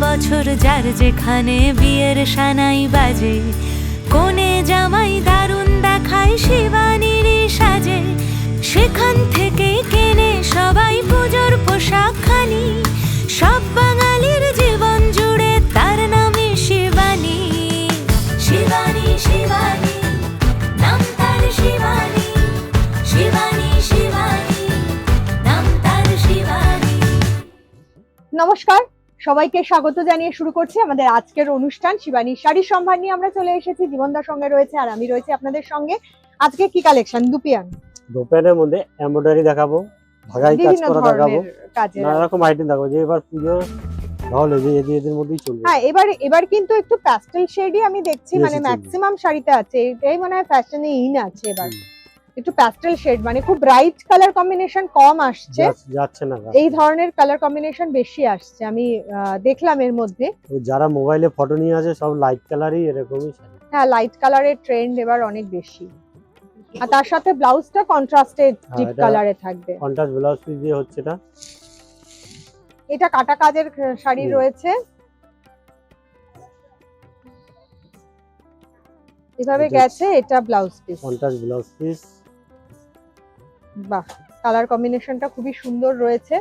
বছর যার যেখানে বিয়ের সানাই বাজে। কোনে জামাই দারুণ দেখায় শিবানীর সাজে। সেখান থেকে কেনে সবাই পুজোর পোশাক খানি। সব বাঙালির জীবন জুড়ে তার নামে শিবানী। শিবানী শিবানী শিবানী। নমস্কার সবাইকে স্বাগত জানিয়ে শুরু করছি আমাদের আজকের অনুষ্ঠান। শিবানী শাড়ির সম্ভার নিয়ে আমরা চলে এসেছি। জীবনদার সঙ্গে রয়েছে আর আমি রয়েছি আপনাদের সঙ্গে। আজকে কি কালেকশন দুপিয়ান দোকানের মধ্যে এমব্রয়ডারি দেখাবো ভাগাই কাজ করা দেখাবো। নানা রকম আইটেম দেখাবো যে এবার পুজো তাহলে যে এদের এদের মধ্যেই চলবে। হ্যাঁ এবার এবার কিন্তু একটু প্যাস্টেল শেডই আমি দেখছি মানে ম্যাক্সিমাম শাড়িতে আছে। এটাই মনে হয় ফ্যাশনে ইন আছে এবার। একটু প্যাস্টেল শেড মানে খুব ব্রাইট কালার কম্বিনেশন কম আসছে। যাচ্ছে না এই ধরনের কালার কম্বিনেশন বেশি আসছে আমি দেখলাম এর মধ্যে। যারা মোবাইলে ফটো নিয়ে আসে সব লাইট কালারই এরকমই হ্যাঁ লাইট কালারের ট্রেন্ড এবার অনেক বেশি। আর তার সাথে ব্লাউজটা কন্ট্রাস্টেড ডিপ কালারে থাকবে। কন্ট্রাস্ট ব্লাউজ পিস দিয়ে হচ্ছে এটা। এটা কাটা কাজের শাড়ি রয়েছে। এভাবে গেছে এটা blouse piece contrast blouse piece বাহ কালার কম্বিনেশনটা খুবই সুন্দর রয়েছে।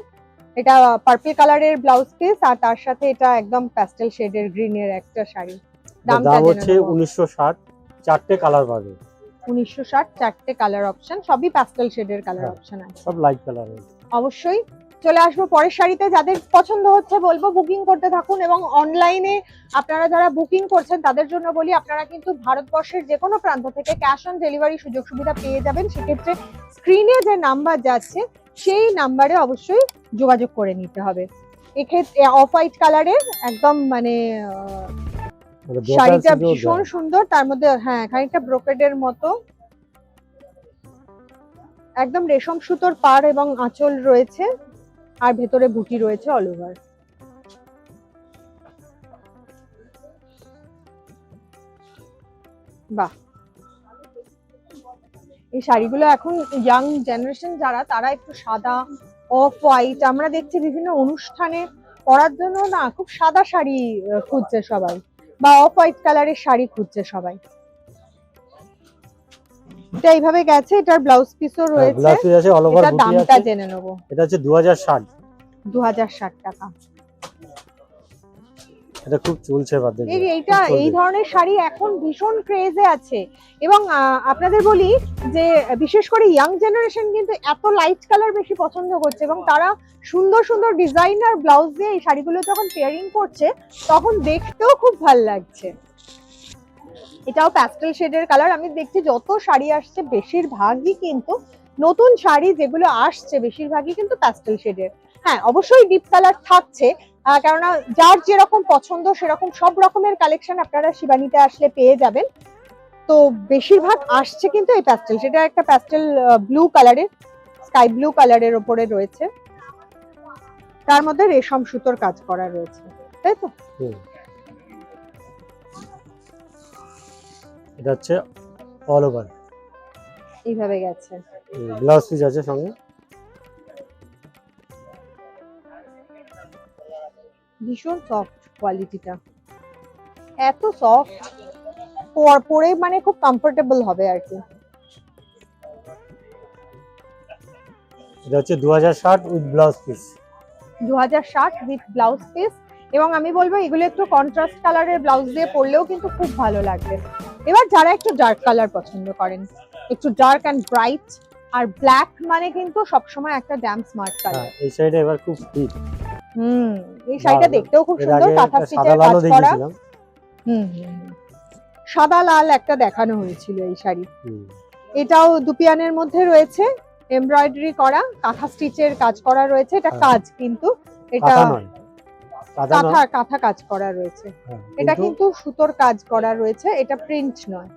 এটা পার্পল কালারের ব্লাউজ পিস আর তার সাথে এটা একদম প্যাস্টেল শেডের গ্রিন এর একটা শাড়ি। দামটা দাম হচ্ছে নেব। উনিশশো ষাট চারটে কালার পাবে। উনিশশো ষাট চারটে কালার অপশন সবই প্যাস্টেল শেডের কালার। অপশন আছে। সব লাইট কালার অবশ্যই চলে আসব পরের শাড়িতে। যাদের পছন্দ হচ্ছে বলব বুকিং করতে থাকুন এবং অনলাইনে আপনারা যারা বুকিং করছেন তাদের জন্য বলি আপনারা কিন্তু ভারতবর্ষের যে কোনো প্রান্ত থেকে ক্যাশ অন ডেলিভারি সুযোগ সুবিধা পেয়ে যাবেন। সেক্ষেত্রে স্ক্রিনে যে নাম্বার যাচ্ছে সেই নাম্বারে অবশ্যই যোগাযোগ করে নিতে হবে। এক্ষেত্রে অফ হোয়াইট কালারের একদম মানে আহ, শাড়িটা ভীষণ সুন্দর তার মধ্যে হ্যাঁ খানিকটা ব্রোকেডের মতো। একদম রেশম সুতোর পার এবং আঁচল রয়েছে আর ভেতরে বুটি রয়েছে অল ওভার বাহ! এই শাড়িগুলো এখন ইয়াং জেনারেশন যারা তারা একটু সাদা অফ হোয়াইট আমরা দেখছি বিভিন্ন অনুষ্ঠানে পরার জন্য না খুব সাদা শাড়ি খুঁজছে সবাই বা অফ হোয়াইট কালারের শাড়ি খুঁজছে সবাই। এটা এইভাবে গেছে এটার ব্লাউজ পিসও রয়েছে। বুটি দামটা জেনে নেব। এটা হচ্ছে দু হাজার ষাট। দু হাজার ষাট টাকা। এটা খুব চলছে দেখবে এই এইটা এই ধরনের শাড়ি এখন ভীষণ ক্রেজে আছে। এবং আপনাদের বলি যে বিশেষ করে ইয়াং জেনারেশন কিন্তু এত লাইট কালার বেশি পছন্দ করছে এবং তারা সুন্দর সুন্দর ডিজাইনার ব্লাউজ দিয়ে এই শাড়িগুলো যখন পেয়ারিং করছে তখন দেখতেও খুব ভালো লাগছে। এটাও প্যাস্টেল শেডের কালার আমি দেখছি যত শাড়ি আসছে বেশিরভাগই কিন্তু নতুন শাড়ি যেগুলো আসছে বেশিরভাগই কিন্তু প্যাস্টেল শেডের হ্যাঁ অবশ্যই ডিপ কালার থাকছে কেননা যার যেরকম পছন্দ সেরকম সব রকমের কালেকশন আপনারা শিবানীতে আসলে পেয়ে যাবেন। তো বেশিরভাগ আসছে কিন্তু এই প্যাস্টেল সেটা একটা প্যাস্টেল ব্লু কালারের স্কাই ব্লু কালারের ওপরে রয়েছে। তার মধ্যে রেশম সুতোর কাজ করা রয়েছে। তাই তো। এটা হচ্ছে অল ওভার এইভাবে গেছে। ব্লাউজ পিস আছে সঙ্গে? ভীষণ সফট কোয়ালিটিটা এত সফট পরে মানে খুব কমফোর্টেবল হবে আর কি। এটা হচ্ছে with blouse piece with blouse piece এবং আমি বলব এগুলো একটু কন্ট্রাস্ট কালারের ব্লাউজ দিয়ে পরলেও কিন্তু খুব ভালো লাগবে। এবার যারা একটু ডার্ক কালার পছন্দ করেন একটু ডার্ক অ্যান্ড ব্রাইট আর ব্ল্যাক মানে কিন্তু সবসময় একটা ড্যাম স্মার্ট কালার এই সাইডে এবার খুব হিট হুম। এই শাড়িটা দেখতেও খুব সুন্দর কাঁথা স্টিচের কাজ করা হুম। সাদা লাল একটা দেখানো হয়েছিল এই শাড়ি। এটাও দুপিয়ানের মধ্যে রয়েছে এমব্রয়ডারি করা কাঁথা স্টিচের কাজ করা রয়েছে এটা হ্যাঁ। কাজ কিন্তু এটা কাঁথা কাঁথা কাজ করা রয়েছে। হ্যাঁ, এটা কিন্তু সুতোর কাজ করা রয়েছে এটা প্রিন্ট নয়।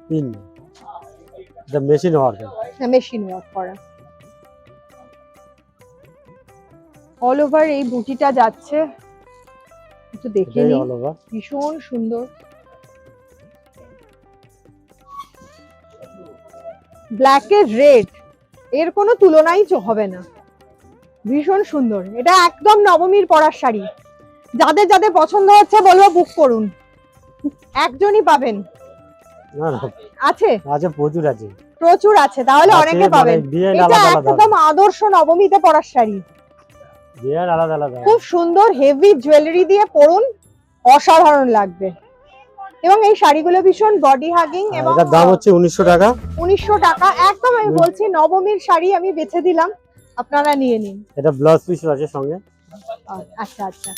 এটা মেশিন ওয়ার্ক মেশিন ওয়ার্ক করা। অল ওভার এই বুটিটা যাচ্ছে। একটু দেখে নিই। ভীষণ সুন্দর। ব্ল্যাক এর রেড এর কোনো তুলনাই হবে না। ভীষণ সুন্দর। এটা একদম নবমীর পরার শাড়ি। যাদের যাদের পছন্দ হচ্ছে বলব বুক করুন। একজনই পাবেন। আছে? আছে প্রচুর আছে। প্রচুর আছে। তাহলে অনেকে মানে পাবেন। এটা একদম আদর্শ নবমীতে পরার শাড়ি। ডিজাইন আলাদা আলাদা। খুব সুন্দর হেভি জুয়েলারি দিয়ে পরুন অসাধারণ লাগবে। এবং এই শাড়িগুলো ভীষণ বডি হাগিং এবং এটার দাম হচ্ছে উনিশশো টাকা। উনিশশো টাকা। একদম আমি বলছি নবমীর শাড়ি আমি বেছে দিলাম আপনারা নিয়ে নিন। এটা ব্লাউজ পিস আছে সঙ্গে। আচ্ছা আচ্ছা।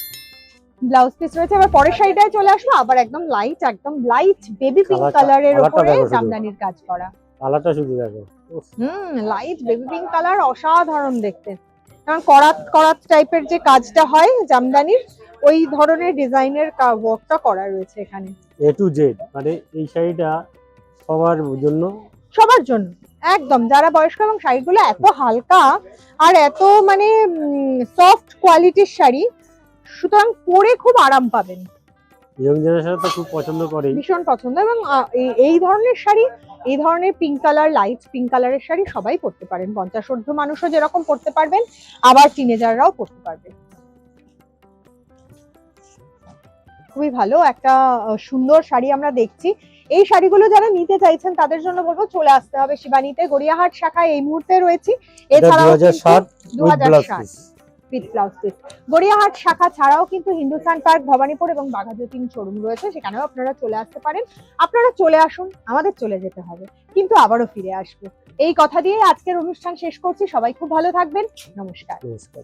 ব্লাউজ পিস রয়েছে এবার পরের শাড়িটায় চলে আসব আবার একদম লাইট একদম লাইট বেবি পিঙ্ক কালারের উপরে জামদানির কাজ করা। কালারটা শুধু দেখো। Hmm light baby pink colour অসাধারণ দেখতে। কারণ করাত করাত টাইপের যে কাজটা হয় জামদানির ওই ধরনের ডিজাইনের ওয়ার্কটা করা রয়েছে এখানে। এ টু জেড মানে এই শাড়িটা সবার জন্য? সবার জন্য একদম। যারা বয়স্ক এবং শাড়িগুলো এত হালকা আর এত মানে সফট কোয়ালিটির শাড়ি সুতরাং পরে খুব আরাম পাবেন। ইয়ং জেনারেশন তো খুব পছন্দ করেই। ভীষণ পছন্দ এবং এই- ধরনের শাড়ি এই ধরনের পিঙ্ক কালার লাইট পিঙ্ক কালারের শাড়ি সবাই পরতে পারেন। পঞ্চাশ মানুষও যেরকম পরতে পারবেন আবার টিনেজাররাও পরতে পারবেন। খুবই ভালো একটা সুন্দর শাড়ি আমরা দেখছি। এই শাড়িগুলো যারা নিতে চাইছেন তাদের জন্য বলব চলে আসতে হবে শিবানীতে। গড়িয়াহাট শাখায় এই মুহূর্তে রয়েছি। এছাড়াও দু হাজার ষাট উইথ ব্লাউজ পিস গড়িয়াহাট শাখা ছাড়াও কিন্তু হিন্দুস্তান পার্ক, ভবানীপুর এবং বাঘাযতীন শোরুম রয়েছে। সেখানেও আপনারা চলে আসতে পারেন। আপনারা চলে আসুন, আমাদের চলে যেতে হবে। কিন্তু আবারও ফিরে আসব। এই কথা দিয়ে আজকের অনুষ্ঠান শেষ করছি। সবাই খুব ভালো থাকবেন। নমস্কার। নমস্কার।